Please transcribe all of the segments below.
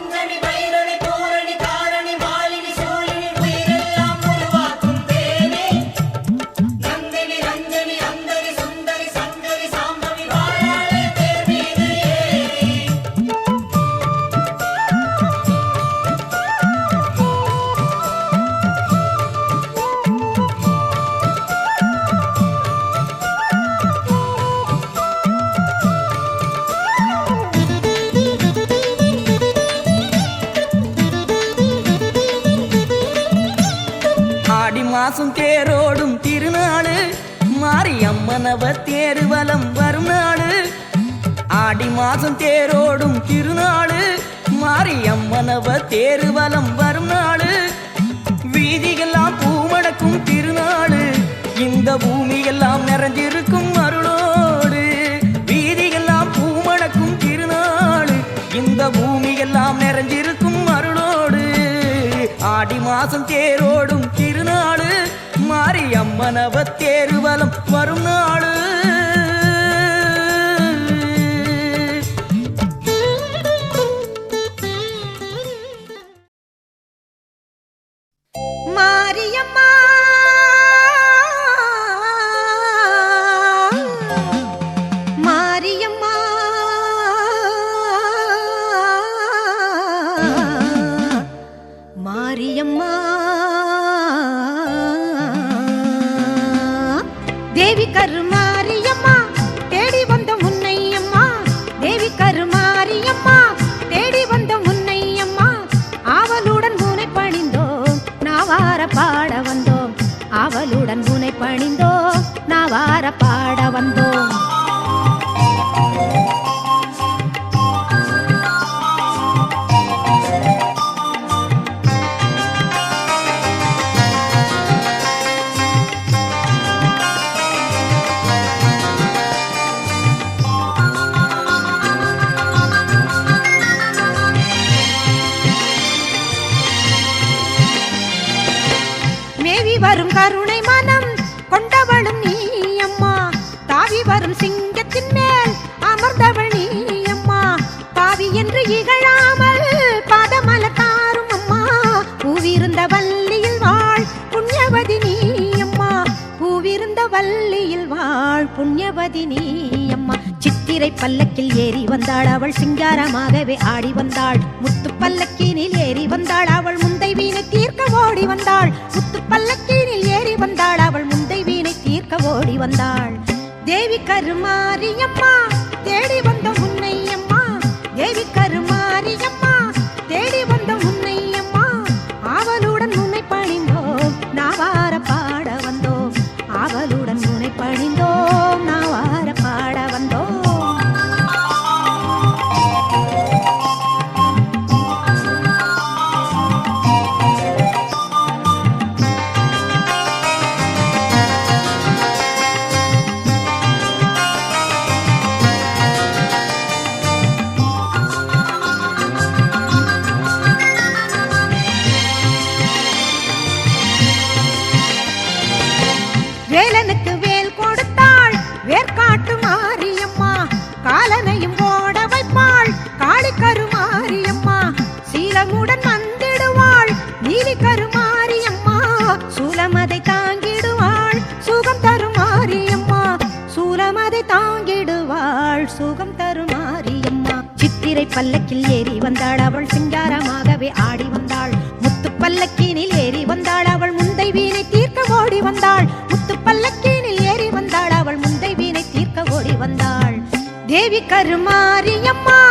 அஞ்சனி மாசும் தேரோடும் திருநாடு. மாரியம்மனவ தேருவலம் வரும் நாடு. ஆடி மாசம் தேரோடும் திருநாடு. மாரியம்மனவ தேருவலம் வரும் நாடு. வீதியெல்லாம் பூமடக்கும் திருநாடு. இந்த பூமியெல்லாம் நிறைஞ்சிருக்கும் அருளோடு. வீதியெல்லாம் பூமடக்கும் திருநாடு. இந்த பூமியெல்லாம் நிறைஞ்சிருக்கும் அருளோடு. ஆடி மாசம் தேரோடும் திருநாடு அம்மனவ தேருவலம் வரும் நாடு மாரியம்மா. para வரும் சிங்கத்தின் மேல் அமர்ந்தவள் நீ அம்மா பாவி என்று இகழாமல் பாதமல தாரும் அம்மா. பூவிருந்த வள்ளியில் வாழ் புண்ணியவதி நீ அம்மா பூவிருந்த வள்ளியில் வாழ் புண்ணியவதி நீ அம்மா சித்திரை பல்லக்கில் ஏறி வந்தாள் அவள் சிங்காரமாகவே ஆடி வந்தாள். முத்து பல்லக்கினில் ஏறி வந்தாள் அவள் முந்தை வீணை தீர்க்க ஓடி வந்தாள். முத்து பல்லக்கினில் ஏறி வந்தாள் அவள் முந்தை வீணை தீர்க்க ஓடி வந்தாள். தேவி கருமாரியம்மா தேடி வந்த உன் பல்லக்கில் ஏறி வந்தாள் அவள் சிங்காரமாகவே ஆடி வந்தாள். முத்து பல்லக்கினில் ஏறி வந்தாள் அவள் முந்தை வீணை தீர்க்க ஓடி வந்தாள். முத்து பல்லக்கினில் ஏறி வந்தாள் அவள் முந்தை வீணை தீர்க்க ஓடி வந்தாள். தேவி கருமாரியம்மா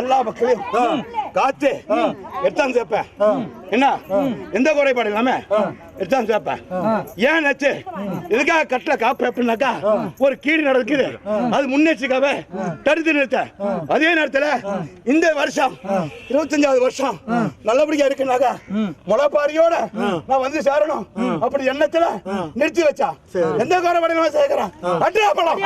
எல்லா மக்களையும் காத்து எட்டாம் சேர்ப்ப என்ன? எந்த குறைபாடு இல்லாம சேர்ப்ப ஏன் நச்சு கட்டல காப்பு அப்படின்னாக்கா ஒரு கீடு நடக்குது அது முன்னெச்சரிக்காக தடுத்து நிறுத்த. அதே நேரத்துல இந்த வருஷம் இருபத்தஞ்சாவது வருஷம் நல்லபடியா இருக்குனாக்கா முளைப்பாரியோட நான் வந்து சேரணும். அப்படி எண்ணத்துல நிறுத்தி வச்சா. எந்த குறைபாடு சேர்க்கிறேன். அட்ரா பழம்